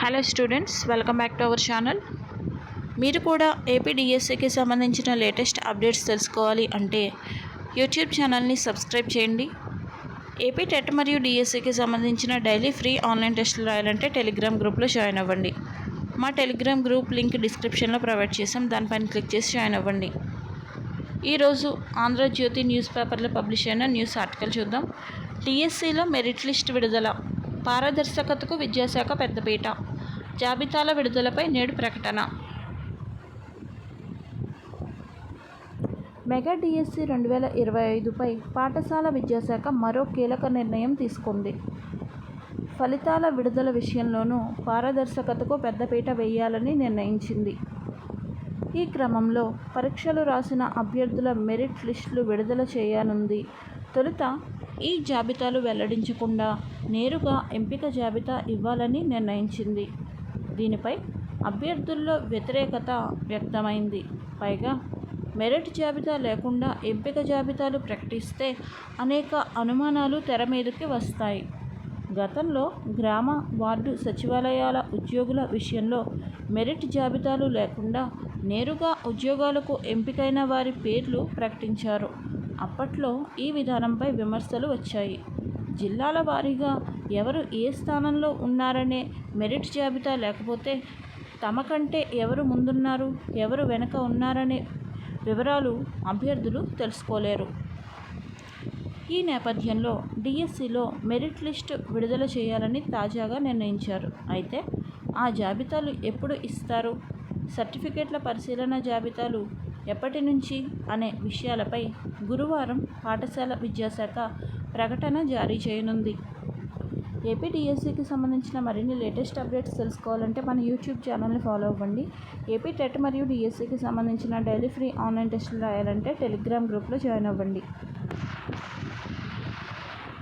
Hello students welcome back to our channel మీరు కూడా AP డిఎస్సికి సంబంధించిన లేటెస్ట్ అప్డేట్స్ తెలుసుకోవాలి అంటే యూట్యూబ్ ఛానల్ని సబ్స్క్రైబ్ చేయండి. ఏపీ టెట్ మరియు డిఎస్సికి సంబంధించిన డైలీ ఫ్రీ ఆన్లైన్ టెస్టులు రాయాలంటే టెలిగ్రామ్ గ్రూప్లో జాయిన్ అవ్వండి. మా టెలిగ్రామ్ గ్రూప్ లింక్ డిస్క్రిప్షన్లో ప్రొవైడ్ చేసాం దానిపైన క్లిక్ చేసి జాయిన్ అవ్వండి. ఈరోజు ఆంధ్రజ్యోతి న్యూస్ పేపర్లో పబ్లిష్ అయిన న్యూస్ ఆర్టికల్ చూద్దాం. టీఎస్సీలో మెరిట్ లిస్ట్ విడుదల. పారదర్శకతకు విద్యాశాఖ పెద్దపీట. జాబితాల విడుదలపై నేడు ప్రకటన. మెగా డిఎస్సి రెండు వేల ఇరవై ఐదుపై పాఠశాల విద్యాశాఖ మరో కీలక నిర్ణయం తీసుకుంది. ఫలితాల విడుదల విషయంలోనూ పారదర్శకతకు పెద్దపీట వేయాలని నిర్ణయించింది. ఈ క్రమంలో పరీక్షలు రాసిన అభ్యర్థుల మెరిట్ లిస్టులు విడుదల చేయనుంది. తొలుత ఈ జాబితాలు వెల్లడించకుండా నేరుగా ఎంపిక జాబితా ఇవ్వాలని నిర్ణయించింది. దీనిపై అభ్యర్థుల్లో వ్యతిరేకత వ్యక్తమైంది. పైగా మెరిట్ జాబితా లేకుండా ఎంపిక జాబితాలు ప్రకటిస్తే అనేక అనుమానాలు తెర మీదకి వస్తాయి. గతంలో గ్రామ వార్డు సచివాలయాల ఉద్యోగుల విషయంలో మెరిట్ జాబితాలు లేకుండా నేరుగా ఉద్యోగాలకు ఎంపికైన వారి పేర్లు ప్రకటించారు. అప్పట్లో ఈ విధానంపై విమర్శలు వచ్చాయి. జిల్లాల వారీగా ఎవరు ఏ స్థానంలో ఉన్నారనే మెరిట్ జాబితా లేకపోతే తమ కంటే ఎవరు ముందున్నారు ఎవరు వెనక ఉన్నారనే వివరాలు అభ్యర్థులు తెలుసుకోలేరు. ఈ నేపథ్యంలో డిఎస్సిలో మెరిట్ లిస్ట్ విడుదల చేయాలని తాజాగా నిర్ణయించారు. అయితే ఆ జాబితాలు ఎప్పుడు ఇస్తారు? సర్టిఫికేట్ల పరిశీలన జాబితాలు ఎప్పటి నుంచి అనే విషయాలపై గురువారం పాఠశాల విద్యాశాఖ ప్రకటన జారీ చేయనుంది. ఏపీ సంబంధించిన మరిన్ని లేటెస్ట్ అప్డేట్స్ తెలుసుకోవాలంటే మన యూట్యూబ్ ఛానల్ని ఫాలో అవ్వండి. ఏపీ టెట్ మరియు డిఎస్సికి సంబంధించిన డైలీ ఫ్రీ ఆన్లైన్ టెస్టులు రాయాలంటే టెలిగ్రామ్ గ్రూప్లో జాయిన్ అవ్వండి.